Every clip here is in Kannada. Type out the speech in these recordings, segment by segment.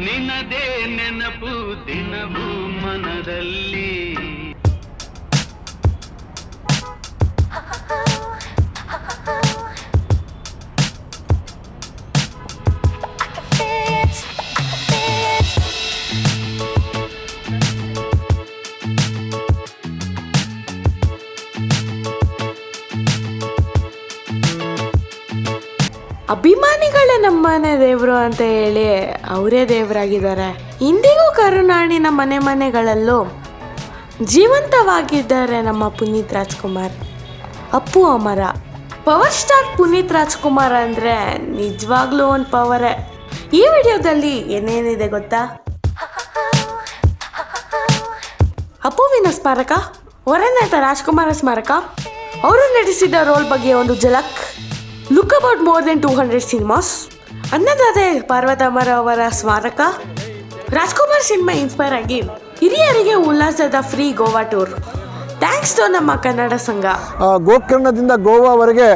ನಿನ್ನದೇ ನೆನಪು ದಿನವೂ ಮನದಲ್ಲಿ ಅಭಿಮಾನಿಗಳೇ ನಮ್ಮನೆ ದೇವರು ಅಂತ ಹೇಳಿ ಅವರೇ ದೇವರಾಗಿದ್ದಾರೆ. ಇಂದಿಗೂ ಕರುನಾಡಿನ ಮನೆ ಮನೆಗಳಲ್ಲೂ ಜೀವಂತವಾಗಿದ್ದಾರೆ ನಮ್ಮ ಪುನೀತ್ ರಾಜ್ಕುಮಾರ್. ಅಪ್ಪು ಅಮರ. ಪವರ್ ಸ್ಟಾರ್ ಪುನೀತ್ ರಾಜ್ಕುಮಾರ್ ಅಂದರೆ ನಿಜವಾಗ್ಲೂ ಒಂದು ಪವರೇ. ಈ ವಿಡಿಯೋದಲ್ಲಿ ಏನೇನಿದೆ ಗೊತ್ತಾ? ಅಪ್ಪುವಿನ ಸ್ಮಾರಕ, ಹೊರನಟ ರಾಜ್ಕುಮಾರ ಸ್ಮಾರಕ, ಅವರು ನಡೆಸಿದ ರೋಲ್ ಬಗ್ಗೆ ಒಂದು ಝಲಕ್. Look about more than two hundred cinemas ಅನ್ನದಾದೆ ಪಾರ್ವತಮ್ಮರ ಅವರ ಸ್ಮಾರಕ. ರಾಜ್ಕುಮಾರ್ ಸಿನಿಮಾ ಇನ್ಸ್ಪೈರ್ ಆಗಿ ಹಿರಿಯರಿಗೆ ಉಲ್ಲಾಸದ free Goa tour thanks to ನಮ್ಮ ಕನ್ನಡ ಸಂಘ. ಗೋಕರ್ಣದಿಂದ ಗೋವಾವರೆಗೆ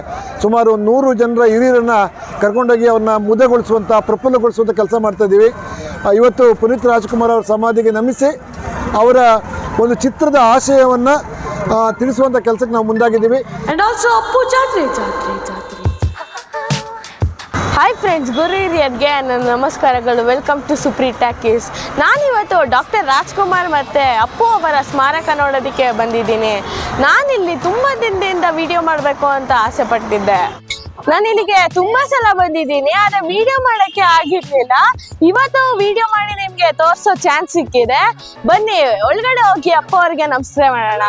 ಸುಮಾರು ಒಂದು ನೂರು ಜನರ ಹಿರಿಯರನ್ನು ಕರ್ಕೊಂಡೋಗಿ ಅವ್ರನ್ನ ಮುದೆಗೊಳಿಸುವಂಥ ಪ್ರಫುಲ್ಲಗೊಳಿಸುವಂಥ ಕೆಲಸ ಮಾಡ್ತಾಯಿದ್ದೀವಿ ಇವತ್ತು ಪುನೀತ್ ರಾಜ್ಕುಮಾರ್ ಅವರ ಸಮಾಧಿಗೆ ನಮಿಸಿ ಅವರ ಒಂದು ಚಿತ್ರದ ಆಶಯವನ್ನು ತಿಳಿಸುವಂಥ ಕೆಲಸಕ್ಕೆ ನಾವು ಮುಂದಾಗಿದ್ದೀವಿ. ಆ್ಯಂಡ್ ಆಲ್ಸೋ ಅಪ್ಪು ಜಾತ್ರೆ ಜಾತ್ರೆ ಜಾತ್ರೆ. ಹಾಯ್ ಫ್ರೆಂಡ್ಸ್ ಗುರು ಹಿರಿಯರ್ಗೆ ನನ್ನ ನಮಸ್ಕಾರಗಳು ವೆಲ್ಕಮ್ ಟು ಸುಪ್ರೀ ಟ್ಯಾಕೀಸ್ ನಾನಿವತ್ತು ಡಾಕ್ಟರ್ ರಾಜ್ಕುಮಾರ್ ಮತ್ತು ಅಪ್ಪು ಅವರ ಸ್ಮಾರಕ ನೋಡೋದಕ್ಕೆ ಬಂದಿದ್ದೀನಿ. ನಾನಿಲ್ಲಿ ತುಂಬ ದಿನದಿಂದ ವಿಡಿಯೋ ಮಾಡಬೇಕು ಅಂತ ಆಸೆ ಪಟ್ಟಿದ್ದೆ ನಾನು ಇಲ್ಲಿಗೆ ತುಂಬಾ ಸಲ ಬಂದಿದ್ದೀನಿ, ಆದರೆ ವಿಡಿಯೋ ಮಾಡೋಕ್ಕೆ ಆಗಿರ್ಲಿಲ್ಲ. ಇವತ್ತು ವಿಡಿಯೋ ಮಾಡಿ ನಿಮಗೆ ತೋರಿಸೋ ಚಾನ್ಸ್ ಸಿಕ್ಕಿದೆ. ಬನ್ನಿ, ಒಳಗಡೆ ಹೋಗಿ ಅಪ್ಪ ಅವ್ರಿಗೆ ನಮಸ್ಕಾರ ಮಾಡೋಣ.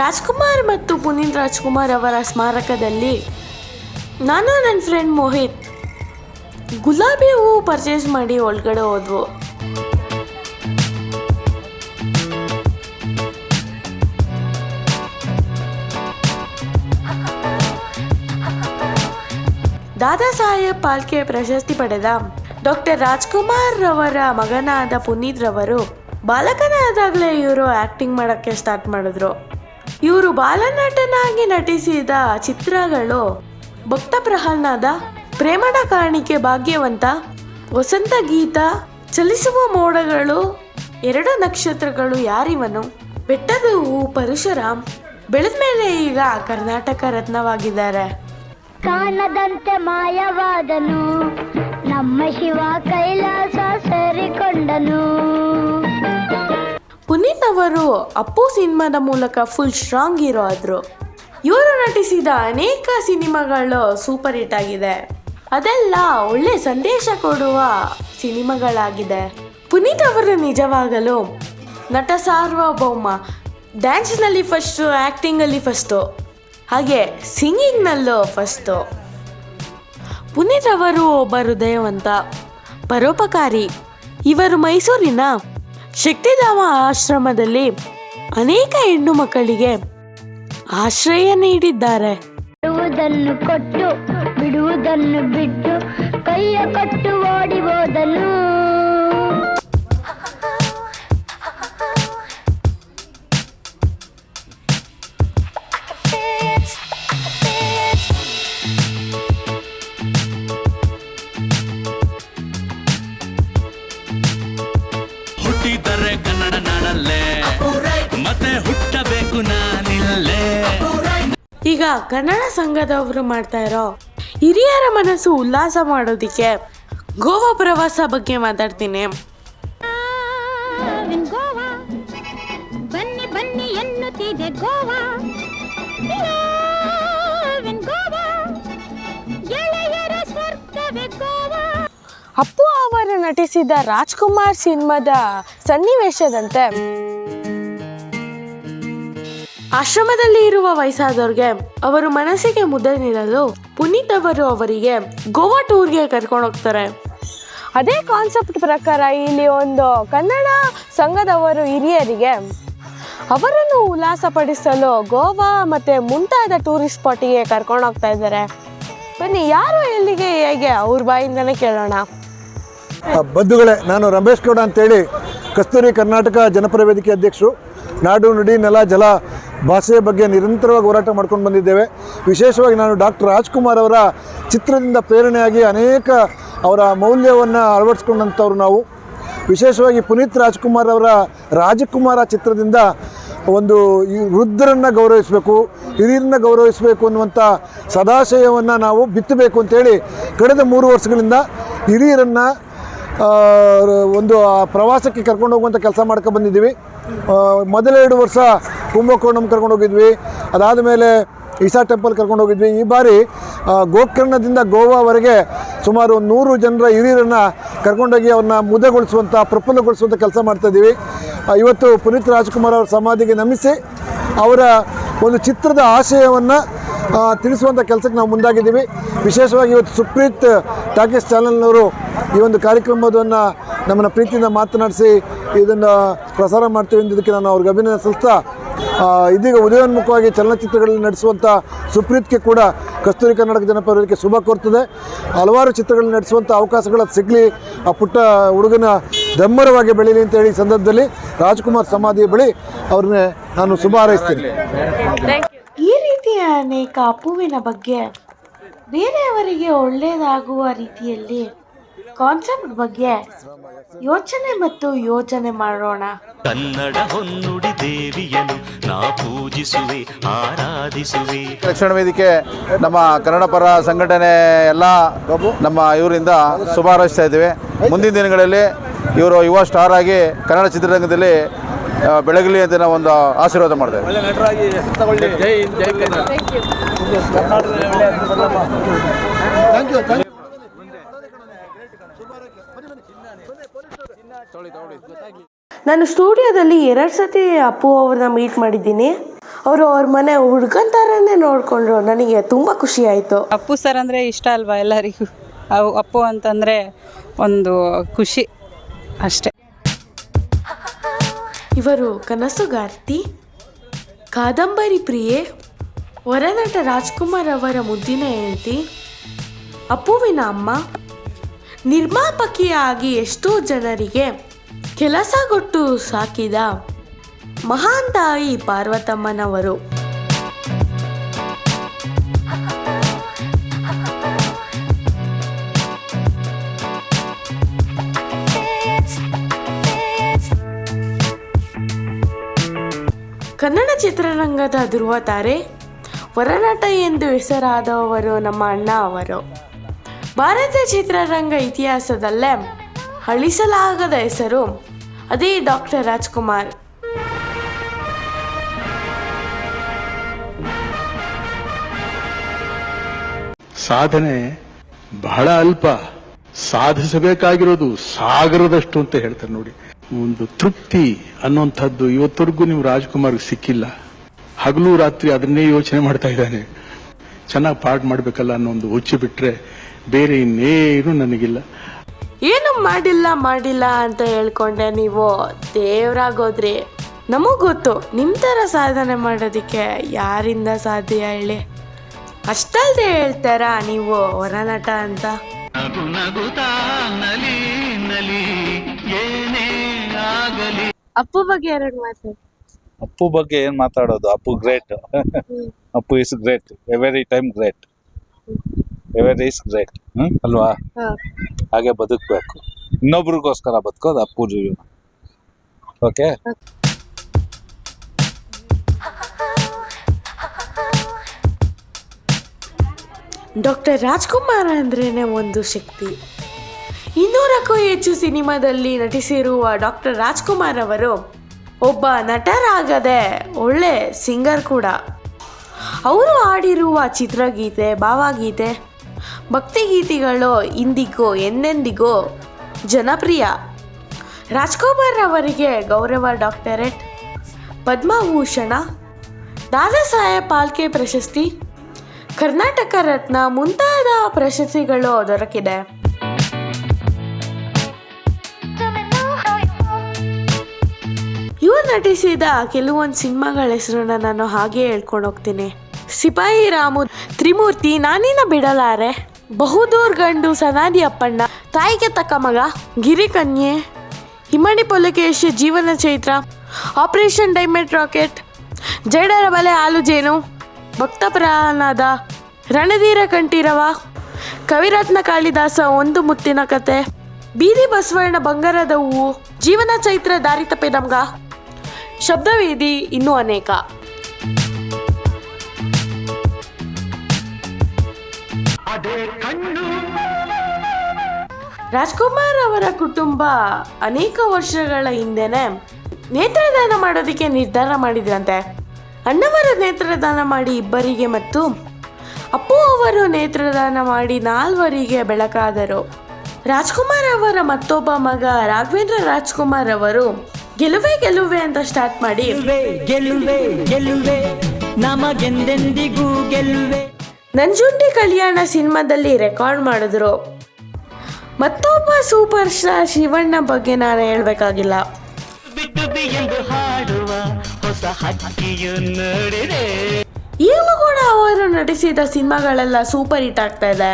ರಾಜ್ಕುಮಾರ್ ಮತ್ತು ಪುನೀತ್ ರಾಜ್ಕುಮಾರ್ ಅವರ ಸ್ಮಾರಕದಲ್ಲಿ ನಾನು ನನ್ನ ಫ್ರೆಂಡ್ ಮೋಹಿತ್ ಗುಲಾಬಿ ಹೂವು ಪರ್ಚೇಸ್ ಮಾಡಿ ಒಳಗಡೆ ಹೋದ್ವು. ದಾದಾ ಸಾಹೇಬ್ ಪಾಲ್ಕೆ ಪ್ರಶಸ್ತಿ ಪಡೆದ ಡಾಕ್ಟರ್ ರಾಜ್ಕುಮಾರ್ ರವರ ಮಗನಾದ ಪುನೀತ್ ರವರು ಬಾಲಕನಾದಾಗಲೇ ಇವರು ಆ್ಯಕ್ಟಿಂಗ್ ಮಾಡೋಕ್ಕೆ ಸ್ಟಾರ್ಟ್ ಮಾಡಿದ್ರು. ಇವರು ಬಾಲನಟನಾಗಿ ನಟಿಸಿದ ಚಿತ್ರಗಳು ಭಕ್ತ ಪ್ರಹ್ಲಾದ, ಪ್ರೇಮದ ಕಾಣಿಕೆ ಭಾಗ್ಯವಂತ, ವಸಂತ ಗೀತ, ಚಲಿಸುವ ಮೋಡಗಳು, ಎರಡು ನಕ್ಷತ್ರಗಳು ಯಾರಿವನು? ಬೆಟ್ಟದ ಹೂ ಪರಶುರಾಮ್. ಬೆಳೆದ ಮೇಲೆ ಈಗ ಕರ್ನಾಟಕ ರತ್ನವಾಗಿದ್ದಾರೆ. ಕಾಣದಂತೆ ಮಾಯವಾದನು, ನಮ್ಮ ಶಿವ ಕೈಲಾಸ ಸೇರಿಕೊಂಡನು. ಪುನೀತ್ ಅವರು ಅಪ್ಪು ಸಿನಿಮಾದ ಮೂಲಕ ಫುಲ್ ಸ್ಟ್ರಾಂಗ್ ಹೀರೋ ಆದರು. ಇವರು ನಟಿಸಿದ ಅನೇಕ ಸಿನಿಮಾಗಳು ಸೂಪರ್ ಹಿಟ್ ಆಗಿದೆ. ಅದೆಲ್ಲ ಒಳ್ಳೆ ಸಂದೇಶ ಕೊಡುವ ಸಿನಿಮಾಗಳಾಗಿದೆ. ಪುನೀತ್ ಅವರು ನಿಜವಾಗಲು ನಟ ಸಾರ್ವಭೌಮ. ಡ್ಯಾನ್ಸ್ನಲ್ಲಿ ಫಸ್ಟು ಆ್ಯಕ್ಟಿಂಗಲ್ಲಿ ಫಸ್ಟು ಹಾಗೆ ಸಿಂಗಿಂಗ್ನಲ್ಲೂ ಫಸ್ಟು ಪುನೀತ್ ಅವರು ಒಬ್ಬ ಹೃದಯವಂತ, ಪರೋಪಕಾರಿ. ಇವರು ಮೈಸೂರಿನ ಶಕ್ತಿಧಾಮ ಆಶ್ರಮದಲ್ಲಿ ಅನೇಕ ಹೆಣ್ಣು ಮಕ್ಕಳಿಗೆ ಆಶ್ರಯ ನೀಡಿದ್ದಾರೆ. ಬಿಡುವುದನ್ನು ಕೊಟ್ಟು, ಬಿಡುವುದನ್ನು ಬಿಟ್ಟು, ಕೈಯ ಕಟ್ಟು ಓಡಿ ಹೋದನು. ನಾನಿಲ್ಲೇ. ಈಗ ಕನ್ನಡ ಸಂಘದವರು ಮಾಡ್ತಾ ಇರೋ ಹಿರಿಯರ ಮನಸ್ಸು ಉಲ್ಲಾಸ ಮಾಡೋದಿಕ್ಕೆ ಗೋವಾ ಪ್ರವಾಸ ಬಗ್ಗೆ ಮಾತಾಡ್ತೀನಿ. ಗೋವಾ. ಬನ್ನಿ ಬನ್ನಿ ಎನ್ನುತ್ತಿದೆ ಗೋವಾ. ಗೋವಾ. ಗೆಳೆಯರ ಸ್ವರ್ಗವೇ ಗೋವಾ. ಅಪ್ಪು ಅವರು ನಟಿಸಿದ ರಾಜ್ಕುಮಾರ್ ಸಿನಿಮಾದ ಸನ್ನಿವೇಶದಂತೆ. ಆಶ್ರಮದಲ್ಲಿ ಇರುವ ವಯಸ್ಸಾದವ್ರಿಗೆ ಅವರು ಮನಸ್ಸಿಗೆ ಮುದ್ದೆ ನೀಡಲು ಪುನೀತ್ ಅವರು ಅವರಿಗೆ ಗೋವಾ ಟೂರ್ಗೆ ಕರ್ಕೊಂಡು ಹೋಗ್ತಾರೆ. ಅದೇ ಕಾನ್ಸೆಪ್ಟ್ ಪ್ರಕಾರ ಇಲ್ಲಿ ಒಂದು ಕನ್ನಡ ಸಂಘದವರು ಹಿರಿಯರಿಗೆ ಅವರನ್ನು ಉಲ್ಲಾಸಪಡಿಸಲು ಗೋವಾ ಮತ್ತು ಮುಂತಾದ ಟೂರಿಸ್ಟ್ ಸ್ಪಾಟಿಗೆ ಕರ್ಕೊಂಡು ಹೋಗ್ತಾ ಇದ್ದಾರೆ. ಬನ್ನಿ, ಯಾರು ಎಲ್ಲಿಗೆ ಹೇಗೆ ಅವ್ರ ಬಾಯಿಂದನೇ ಕೇಳೋಣ. ಬಂಧುಗಳೇ, ನಾನು ರಮೇಶ್ ಗೌಡ ಅಂತೇಳಿ ಕಸ್ತೂರಿ ಕರ್ನಾಟಕ ಜನಪರ ವೇದಿಕೆ ಅಧ್ಯಕ್ಷರು. ನಾಡು ನುಡಿ ನೆಲ ಜಲ ಭಾಷೆಯ ಬಗ್ಗೆ ನಿರಂತರವಾಗಿ ಹೋರಾಟ ಮಾಡ್ಕೊಂಡು ಬಂದಿದ್ದೇವೆ. ವಿಶೇಷವಾಗಿ ನಾನು ಡಾಕ್ಟರ್ ರಾಜ್ಕುಮಾರ್ ಅವರ ಚಿತ್ರದಿಂದ ಪ್ರೇರಣೆಯಾಗಿ ಅನೇಕ ಅವರ ಮೌಲ್ಯವನ್ನು ಅಳವಡಿಸ್ಕೊಂಡಂಥವ್ರು ನಾವು. ವಿಶೇಷವಾಗಿ ಪುನೀತ್ ರಾಜ್ಕುಮಾರ್ ಅವರ ರಾಜಕುಮಾರ ಚಿತ್ರದಿಂದ ಒಂದು ವೃದ್ಧರನ್ನು ಗೌರವಿಸಬೇಕು, ಹಿರಿಯರನ್ನ ಗೌರವಿಸಬೇಕು ಅನ್ನುವಂಥ ಸದಾಶಯವನ್ನು ನಾವು ಬಿತ್ತಬೇಕು ಅಂತೇಳಿ ಕಳೆದ ಮೂರು ವರ್ಷಗಳಿಂದ ಹಿರಿಯರನ್ನು ಒಂದು ಪ್ರವಾಸಕ್ಕೆ ಕರ್ಕೊಂಡು ಹೋಗುವಂಥ ಕೆಲಸ ಮಾಡ್ಕೊಂಡು ಬಂದಿದ್ದೀವಿ. ಮೊದಲೆರಡು ವರ್ಷ ಕುಂಭಕೋಣಂ ಕರ್ಕೊಂಡು ಹೋಗಿದ್ವಿ. ಅದಾದ ಮೇಲೆ ಈಶಾ ಟೆಂಪಲ್ ಕರ್ಕೊಂಡು ಹೋಗಿದ್ವಿ. ಈ ಬಾರಿ ಗೋಕರ್ಣದಿಂದ ಗೋವಾವರೆಗೆ ಸುಮಾರು ನೂರು ಜನರ ಹಿರಿಯರನ್ನು ಕರ್ಕೊಂಡೋಗಿ ಅವ್ರನ್ನ ಮುದೆಗೊಳಿಸುವಂಥ ಪ್ರಫುಲ್ಲಗೊಳಿಸುವಂಥ ಕೆಲಸ ಮಾಡ್ತಾಯಿದ್ದೀವಿ ಇವತ್ತು ಪುನೀತ್ ರಾಜ್ಕುಮಾರ್ ಅವರ ಸಮಾಧಿಗೆ ನಮಿಸಿ ಅವರ ಒಂದು ಚಿತ್ರದ ಆಶಯವನ್ನು ತಿಳಿಸುವಂಥ ಕೆಲಸಕ್ಕೆ ನಾವು ಮುಂದಾಗಿದ್ದೀವಿ. ವಿಶೇಷವಾಗಿ ಇವತ್ತು ಸುಪ್ರೀತ್ ಟಾಕೀಸ್ ಚಾನಲ್ನವರು ಈ ಒಂದು ಕಾರ್ಯಕ್ರಮವನ್ನು ನಮ್ಮನ್ನು ಪ್ರೀತಿಯಿಂದ ಮಾತನಾಡಿಸಿ ಇದನ್ನು ಪ್ರಸಾರ ಮಾಡ್ತೀವಿ ಅಂದಿದ್ದಕ್ಕೆ ನಾನು ಅವ್ರಿಗೆ ಅಭಿನಂದನೆ ಇದೀಗ ಉದಯೋನ್ಮುಖವಾಗಿ ಚಲನಚಿತ್ರಗಳಲ್ಲಿ ನಡೆಸುವಂಥ ಸುಪ್ರೀತ್ಗೆ ಕೂಡ ಕಸ್ತೂರಿ ಕರ್ನಾಟಕ ಜನಪರಿಗೆ ಶುಭ ಕೋರ್ತದೆ. ಹಲವಾರು ಚಿತ್ರಗಳಲ್ಲಿ ನಡೆಸುವಂಥ ಅವಕಾಶಗಳು ಸಿಗಲಿ. ಆ ಪುಟ್ಟ ಹುಡುಗನ ದಮ್ಮರವಾಗಿ ಬೆಳೀಲಿ ಅಂತ ಹೇಳಿ ಸಂದರ್ಭದಲ್ಲಿ ರಾಜ್ಕುಮಾರ್ ಸಮಾಧಿಯ ಬಳಿ ಅವ್ರನ್ನ ನಾನು ಶುಭ ಹಾರೈಸ್ತೀನಿ. ಈ ರೀತಿಯ ಅನೇಕ ಅಪ್ಪುವಿನ ಬಗ್ಗೆ ಬೇರೆಯವರಿಗೆ ಒಳ್ಳೆಯದಾಗುವ ರೀತಿಯಲ್ಲಿ ಕಾನ್ಸೆಪ್ಟ್ ಬಗ್ಗೆ ಯೋಚನೆ ಮತ್ತು ಯೋಚನೆ ಮಾಡೋಣ. ಕನ್ನಡ ಹೊನ್ನುಡಿ ದೇವಿಯನ್ನು ನಾ ಪೂಜಿಸುವೆ ಆರಾಧಿಸುವೆ. ರಕ್ಷಣ ವೇದಿಕೆ ನಮ್ಮ ಕನ್ನಡ ಪರ ಸಂಘಟನೆ ಎಲ್ಲ ನಮ್ಮ ಇವರಿಂದ ಶುಭ ಹಾರೈಸ್ತಾ ಇದ್ದೇವೆ. ಮುಂದಿನ ದಿನಗಳಲ್ಲಿ ಇವರು ಯುವ ಸ್ಟಾರ್ ಆಗಿ ಕನ್ನಡ ಚಿತ್ರರಂಗದಲ್ಲಿ ಬೆಳಗಲಿ ಅಂತ ನಾವು ಒಂದು ಆಶೀರ್ವಾದ ಮಾಡ್ತೇವೆ ನಾನು ಸ್ಟುಡಿಯೋದಲ್ಲಿ ಎರಡು ಸತಿ ಅಪ್ಪು ಅವ್ರನ್ನ ಮೀಟ್ ಮಾಡಿದ್ದೀನಿ. ಅವರು ಅವ್ರ ಮನೆ ಹುಡ್ಗನ್ ಥರನೇ ನೋಡಿಕೊಂಡ್ರು. ನನಗೆ ತುಂಬ ಖುಷಿ ಆಯಿತು. ಅಪ್ಪು ಸರ್ ಅಂದರೆ ಇಷ್ಟ ಅಲ್ವಾ ಎಲ್ಲರಿಗೂ? ಅವು ಅಪ್ಪು ಅಂತಂದರೆ ಒಂದು ಖುಷಿ ಅಷ್ಟೇ. ಇವರು ಕನಸುಗಾರ್ತಿ ಕಾದಂಬರಿ ಪ್ರಿಯೆ ಹೊರನಟ ರಾಜ್ಕುಮಾರ್ ಅವರ ಮುದ್ದಿನ ಹೆಂಡತಿ ಅಪ್ಪುವಿನ ಅಮ್ಮ ನಿರ್ಮಾಪಕಿಯಾಗಿ ಎಷ್ಟೋ ಜನರಿಗೆ ಕೆಲಸ ಕೊಟ್ಟು ಸಾಕಿದ ಮಹಾನ್ ತಾಯಿ ಪಾರ್ವತಮ್ಮನವರು. ಕನ್ನಡ ಚಿತ್ರರಂಗದ ಧ್ರುವ ತಾರೆ ಹೊರನಾಟ ಎಂದು ಹೆಸರಾದವರು ನಮ್ಮ ಅಣ್ಣ ಅವರು. ಭಾರತೀಯ ಚಿತ್ರರಂಗ ಇತಿಹಾಸದಲ್ಲೇ ಅಳಿಸಲಾಗದ ಹೆಸರು ಅದೇ ಡಾಕ್ಟರ್ ರಾಜ್ಕುಮಾರ್. ಸಾಧನೆ ಬಹಳ ಅಲ್ಪ. ಸಾಧಿಸಬೇಕಾಗಿರೋದು ಸಾಗರದಷ್ಟು ಅಂತ ಹೇಳ್ತಾರೆ ನೋಡಿ. ಒಂದು ತೃಪ್ತಿ ಅನ್ನುವಂಥದ್ದು ಇವತ್ತವರೆಗೂ ನೀವು ರಾಜ್ಕುಮಾರ್ಗೆ ಸಿಕ್ಕಿಲ್ಲ. ಹಗಲು ರಾತ್ರಿ ಅದನ್ನೇ ಯೋಚನೆ ಮಾಡ್ತಾ ಇದ್ದಾನೆ. ಚೆನ್ನಾಗಿ ಪಾಠ ಮಾಡ್ಬೇಕಲ್ಲ ಅನ್ನೋ ಒಂದು ಹುಚ್ಚು ಬಿಟ್ರೆ ಬೇರೆ ಇನ್ನೇನು ನನಗಿಲ್ಲ. ಏನು ಮಾಡಿಲ್ಲ ಮಾಡಿಲ್ಲ ಅಂತ ಹೇಳ್ಕೊಂಡೆ ನೀವು. ದೇವ್ರಾಗೋದ್ರಿ ನಮಗ್ ಗೊತ್ತು ನಿಮ್ಮ ತರ ಸಾಧನೆ ಮಾಡೋದಿಕ್ಕೆ ಯಾರಿಂದ ಸಾಧ್ಯ ಹೇಳಿ. ಅಷ್ಟಲ್ದೆ ಹೇಳ್ತಾರಾ ನೀವು ಹೊರನಟ ಅಂತ? ಅಪ್ಪು ಬಗ್ಗೆ ಎರಡು ಮಾತು. ಅಪ್ಪು ಬಗ್ಗೆ ಏನ್ ಮಾತಾಡೋದು? Appu great Appu is great every time great every is great hmm? ಅಲ್ವಾ? ಹಾಗೆ ಬದುಕಬೇಕು. ಇನ್ನೊಬ್ರಿಗೋಸ್ಕರ ಬದುಕೋದು ಅಪ್ಪು ಜೀವನ. ಓಕೆ ಡಾಕ್ಟರ್ ರಾಜ್ಕುಮಾರ್ ಅಂದ್ರೇನೆ ಒಂದು ಶಕ್ತಿ. ಇನ್ನೂರಕ್ಕೂ ಹೆಚ್ಚು ಸಿನಿಮಾದಲ್ಲಿ ನಟಿಸಿರುವ ಡಾಕ್ಟರ್ ರಾಜ್ಕುಮಾರ್ ಅವರು ಒಬ್ಬ ನಟರಾಗದೆ ಒಳ್ಳೆ ಸಿಂಗರ್ ಕೂಡ. ಅವರು ಆಡಿರುವ ಚಿತ್ರಗೀತೆ ಭಾವಗೀತೆ ಭಕ್ತಿಗೀತೆಗಳು ಇಂದಿಗೂ ಎಂದೆಂದಿಗೂ ಜನಪ್ರಿಯ. ರಾಜ್ಕುಮಾರ್ ಅವರಿಗೆ ಗೌರವ ಡಾಕ್ಟರೇಟ್. ಪದ್ಮಭೂಷಣ ದಾದಾ ಸಾಹೇಬ್ ಪಾಲ್ಕೆ ಪ್ರಶಸ್ತಿ. ಕರ್ನಾಟಕ ರತ್ನ ಮುಂತಾದ ಪ್ರಶಸ್ತಿಗಳು ದೊರಕಿದೆ. ಇವ ನಟಿಸಿದ ಕೆಲವೊಂದು ಸಿನಿಮಾಗಳ ಹೆಸರನ್ನ ನಾನು ಹಾಗೆ ಹೇಳ್ಕೊಂಡು ಹೋಗ್ತೀನಿ. ಸಿಪಾಯಿ ರಾಮು ತ್ರಿಮೂರ್ತಿ ನಾನಿನ ಬಿಡಲಾರೆ. ಬಹುದೂರ್ ಗಂಡು ಸನಾದಿ ಅಪ್ಪಣ್ಣ, ತಾಯಿಗೆ ತಕ್ಕ ಮಗ ಗಿರಿಕನ್ಯೆ ಹಿಮಣಿ ಪೊಲಕೇಶ್ Jeevana Chaitra, Operation Diamond Racket, Jedara Bale ಆಲುಜೇನು ಜೇನು ಭಕ್ತ ಪ್ರಾಣದ ರಣಧೀರ ಕಂಠೀರವ, ಕವಿರತ್ನ ಕಾಳಿದಾಸ ಒಂದು ಮುತ್ತಿನ ಕತೆ, ಬೀದಿ ಬಸವಣ್ಣ ಬಂಗಾರದ ಹೂವು, ಜೀವನ ಚೈತ್ರ ದಾರಿ ತಪ್ಪೆ ನಮ್ಗ. ಶಬ್ದವೇದಿ ಇನ್ನೂ ಅನೇಕ. ರಾಜ್ಕುಮಾರ್ ಅವರ ಕುಟುಂಬ ಅನೇಕ ವರ್ಷಗಳ ಹಿಂದೆನೆ ನೇತ್ರದಾನ ಮಾಡೋದಕ್ಕೆ ನಿರ್ಧಾರ ಮಾಡಿದ್ರಂತೆ. ಅಣ್ಣವರ ನೇತ್ರದಾನ ಮಾಡಿ ಇಬ್ಬರಿಗೆ ಮತ್ತು ಅಪ್ಪು ಅವರು ನೇತ್ರದಾನ ಮಾಡಿ ನಾಲ್ವರಿಗೆ ಬೆಳಕಾದರು. ರಾಜ್ಕುಮಾರ್ ಅವರ ಮತ್ತೊಬ್ಬ ಮಗ ರಾಘವೇಂದ್ರ ರಾಜ್ಕುಮಾರ್ ಅವರು ಗೆಲುವೆ ಗೆಲುವೆ ಅಂತ ಸ್ಟಾರ್ಟ್ ಮಾಡಿ. ಗೆಲುವೆ ಗೆಲ್ಲುವೆ ನಮಗೆಂದೆಂದಿಗೂ ಗೆಲ್ಲುವೆ ನಂಜುಂಡಿ ಕಲ್ಯಾಣ ಸಿನಿಮಾದಲ್ಲಿ ರೆಕಾರ್ಡ್ ಮಾಡಿದ್ರು. ಮತ್ತೊಬ್ಬ ಸೂಪರ್ ಸ್ಟಾರ್ ಶಿವಣ್ಣ ಬಗ್ಗೆ ನಾನು ಹೇಳಬೇಕಾಗಿಲ್ಲ. ಈಗಲೂ ಕೂಡ ಅವರು ನಟಿಸಿದ ಸಿನಿಮಾಗಳೆಲ್ಲ ಸೂಪರ್ ಹಿಟ್ ಆಗ್ತಾ ಇದೆ.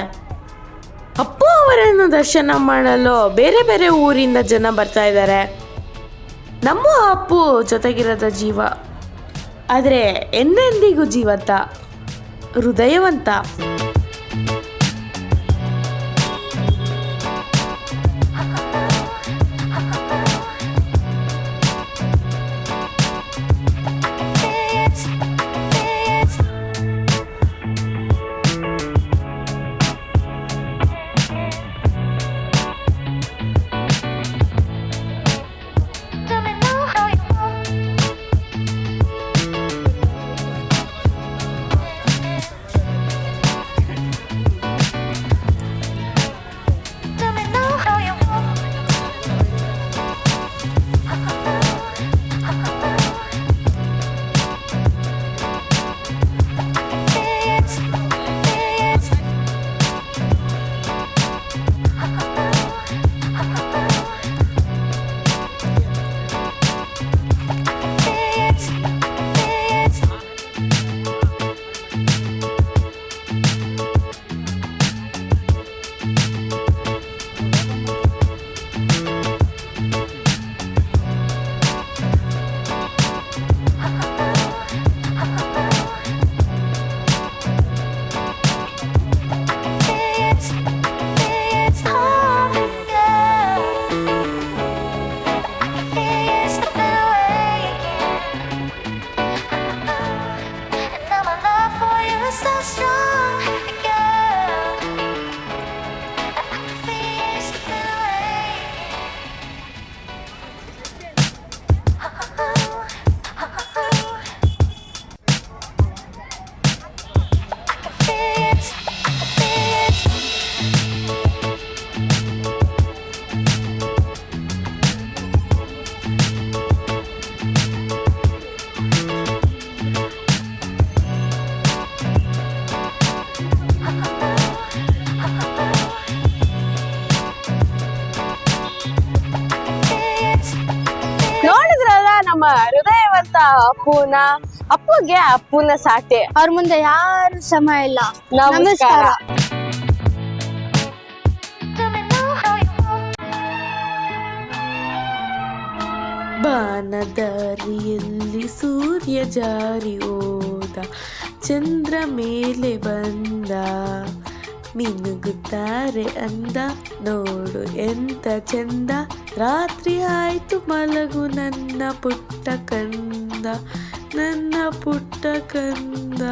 ಅಪ್ಪು ಅವರನ್ನು ದರ್ಶನ ಮಾಡಲು ಬೇರೆ ಬೇರೆ ಊರಿಂದ ಜನ ಬರ್ತಾ ಇದ್ದಾರೆ. ನಮ್ಮ ಅಪ್ಪು ಜೊತೆಗಿರದ ಜೀವ. ಆದರೆ ಎಂದೆಂದಿಗೂ ಜೀವಂತ. ಹೃದಯವಂತ. ನಮ್ಮ ಹೃದಯವಂತ ಅಪ್ಪುನ ಅಪ್ಪುಗೆ ಅಪ್ಪುನ ಸಾಟೆ ಅವ್ರ ಮುಂದೆ ಯಾರು ಸಮ ಇಲ್ಲ. ನಮಸ್ಕಾರ. ಬಾನದಾರಿಯಲ್ಲಿ ಸೂರ್ಯ ಜಾರಿ ಹೋದ ಚಂದ್ರ ಮೇಲೆ ಬಂದ. ಮಿನುಗುತ್ತಾರೆ ಅಂದ. ನೋಡು ಎಂತ ಚಂದ. ರಾತ್ರಿ ಆಯ್ತು ಮಲಗು ನನ್ನ ಪುಟ್ಟ ಕಂದ. ನನ್ನ ಪುಟ್ಟ ಕಂದ.